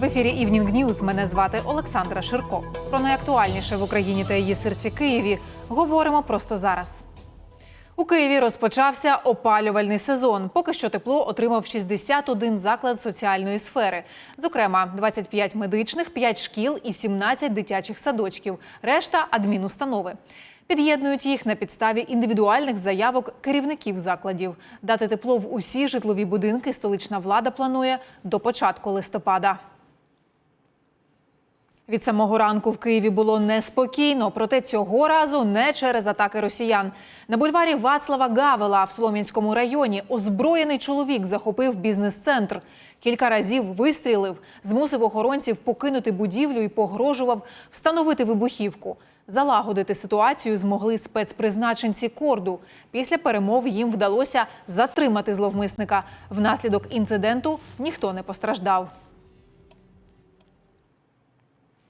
В ефірі Evening News мене звати Олександра Ширко. Про найактуальніше в Україні та її серці Києві говоримо просто зараз. У Києві розпочався опалювальний сезон. Поки що тепло отримав 61 заклад соціальної сфери. Зокрема, 25 медичних, 5 шкіл і 17 дитячих садочків. Решта адмінустанови. Під'єднують їх на підставі індивідуальних заявок керівників закладів. Дати тепло в усі житлові будинки столична влада планує до початку листопада. Від самого ранку в Києві було неспокійно, проте цього разу не через атаки росіян. На бульварі Вацлава Гавела в Солом'янському районі озброєний чоловік захопив бізнес-центр. Кілька разів вистрілив, змусив охоронців покинути будівлю і погрожував встановити вибухівку. Залагодити ситуацію змогли спецпризначенці корду. Після перемов їм вдалося затримати зловмисника. Внаслідок інциденту ніхто не постраждав.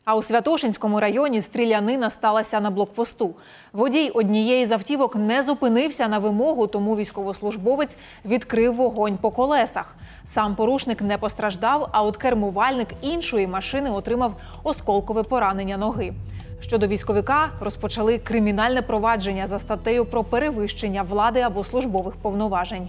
А у Святошинському районі стрілянина сталася на блокпосту. Водій однієї з автівок не зупинився на вимогу, тому військовослужбовець відкрив вогонь по колесах. Сам порушник не постраждав, а от кермувальник іншої машини отримав осколкове поранення ноги. Щодо військовика розпочали кримінальне провадження за статтею про перевищення влади або службових повноважень.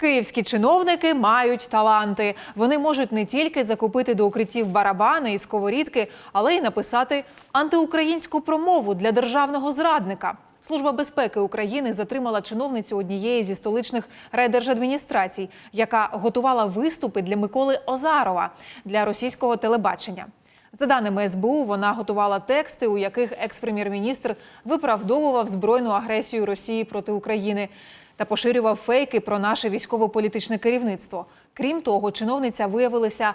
Київські чиновники мають таланти. Вони можуть не тільки закупити до укриттів барабани і сковорідки, але й написати антиукраїнську промову для державного зрадника. Служба безпеки України затримала чиновницю однієї зі столичних райдержадміністрацій, яка готувала виступи для Миколи Озарова для російського телебачення. За даними СБУ, вона готувала тексти, у яких екс-прем'єр-міністр виправдовував збройну агресію Росії проти України та поширював фейки про наше військово-політичне керівництво. Крім того, чиновниця виявилася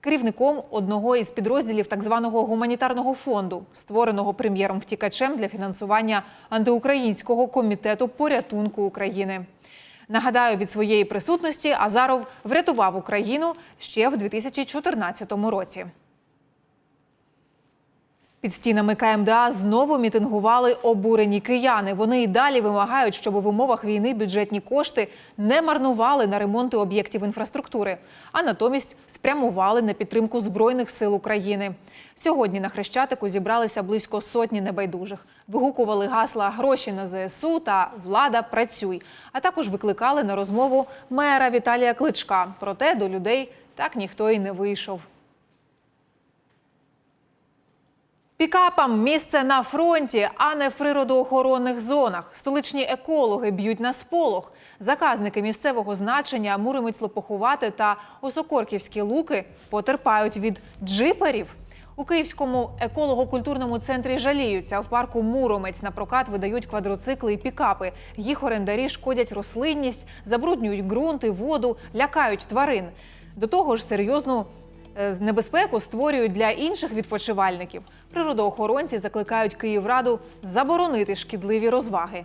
керівником одного із підрозділів так званого гуманітарного фонду, створеного прем'єром втікачем для фінансування антиукраїнського комітету порятунку України. Нагадаю, від своєї присутності Азаров врятував Україну ще в 2014 році. Під стінами КМДА знову мітингували обурені кияни. Вони і далі вимагають, щоб в умовах війни бюджетні кошти не марнували на ремонти об'єктів інфраструктури, а натомість спрямували на підтримку збройних сил України. Сьогодні на хрещатику зібралися близько сотні небайдужих. Вигукували гасла гроші на ЗСУ та влада працюй. А також викликали на розмову мера Віталія Кличка. Проте до людей так ніхто і не вийшов. Пікапам місце на фронті, а не в природоохоронних зонах. Столичні екологи б'ють на сполох. Заказники місцевого значення Муромець Лопоховати та Осокорківські луки потерпають від джиперів. У Київському еколого-культурному центрі жаліються. В парку Муромець на прокат видають квадроцикли і пікапи. Їх орендарі шкодять рослинність, забруднюють ґрунт і воду, лякають тварин. До того ж, серйозну небезпеку створюють для інших відпочивальників. Природоохоронці закликають Київраду заборонити шкідливі розваги.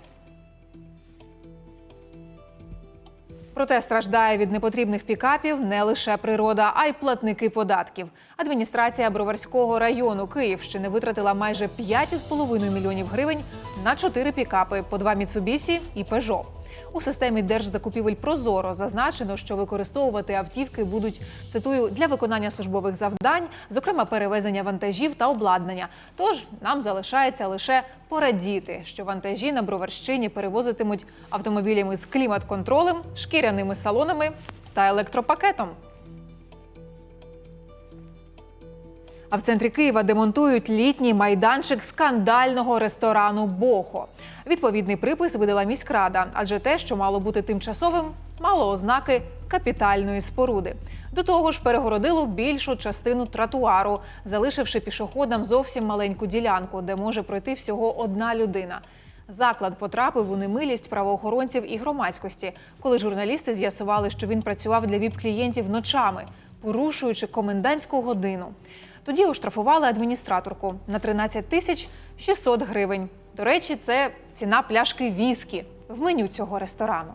Проте страждає від непотрібних пікапів не лише природа, а й платники податків. Адміністрація Броварського району Київщини витратила майже 5,5 мільйонів гривень на 4 пікапи по два Міцубісі і Пежо. У системі держзакупівель Прозоро зазначено, що використовувати автівки будуть цитую для виконання службових завдань, зокрема перевезення вантажів та обладнання. Тож нам залишається лише порадіти, що вантажі на Броварщині перевозитимуть автомобілями з клімат-контролем, шкіряними салонами та електропакетом. А в центрі Києва демонтують літній майданчик скандального ресторану Бохо. Відповідний припис видала міськрада, адже те, що мало бути тимчасовим, мало ознаки капітальної споруди. До того ж, перегородило більшу частину тротуару, залишивши пішоходам зовсім маленьку ділянку, де може пройти всього одна людина. Заклад потрапив у немилість правоохоронців і громадськості, коли журналісти з'ясували, що він працював для віп-клієнтів ночами, порушуючи комендантську годину. Тоді оштрафували адміністраторку на 13 тисяч 600 гривень. До речі, це ціна пляшки віскі в меню цього ресторану.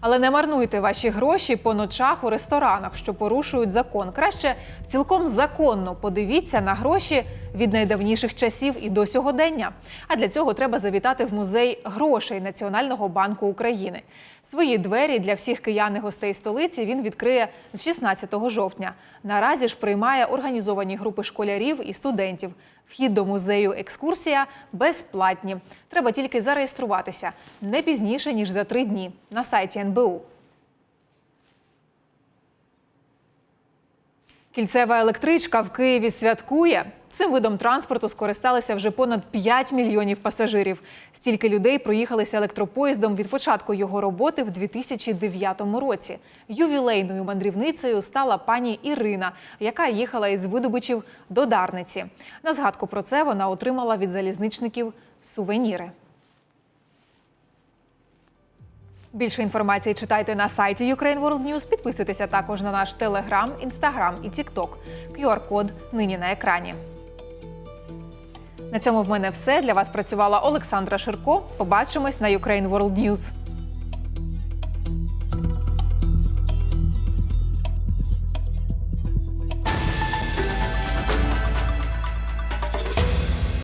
Але не марнуйте ваші гроші по ночах у ресторанах, що порушують закон. Краще цілком законно подивіться на гроші, від найдавніших часів і до сьогодення. А для цього треба завітати в музей грошей Національного банку України. Свої двері для всіх киян і гостей столиці він відкриє з 16 жовтня. Наразі ж приймає організовані групи школярів і студентів. Вхід до музею екскурсія безплатні. Треба тільки зареєструватися не пізніше ніж за три дні на сайті НБУ. Кільцева електричка в Києві святкує. Цим видом транспорту скористалися вже понад 5 мільйонів пасажирів. Стільки людей проїхалися електропоїздом від початку його роботи в 2009 році. Ювілейною мандрівницею стала пані Ірина, яка їхала із видобичів до Дарниці. На згадку про це вона отримала від залізничників сувеніри. Більше інформації читайте на сайті Ukraine World News. Підписуйтеся також на наш Телеграм, Інстаграм і Тікток. QR-код нині на екрані. На цьому в мене все. Для вас працювала Олександра Ширко. Побачимось на Ukraine World News.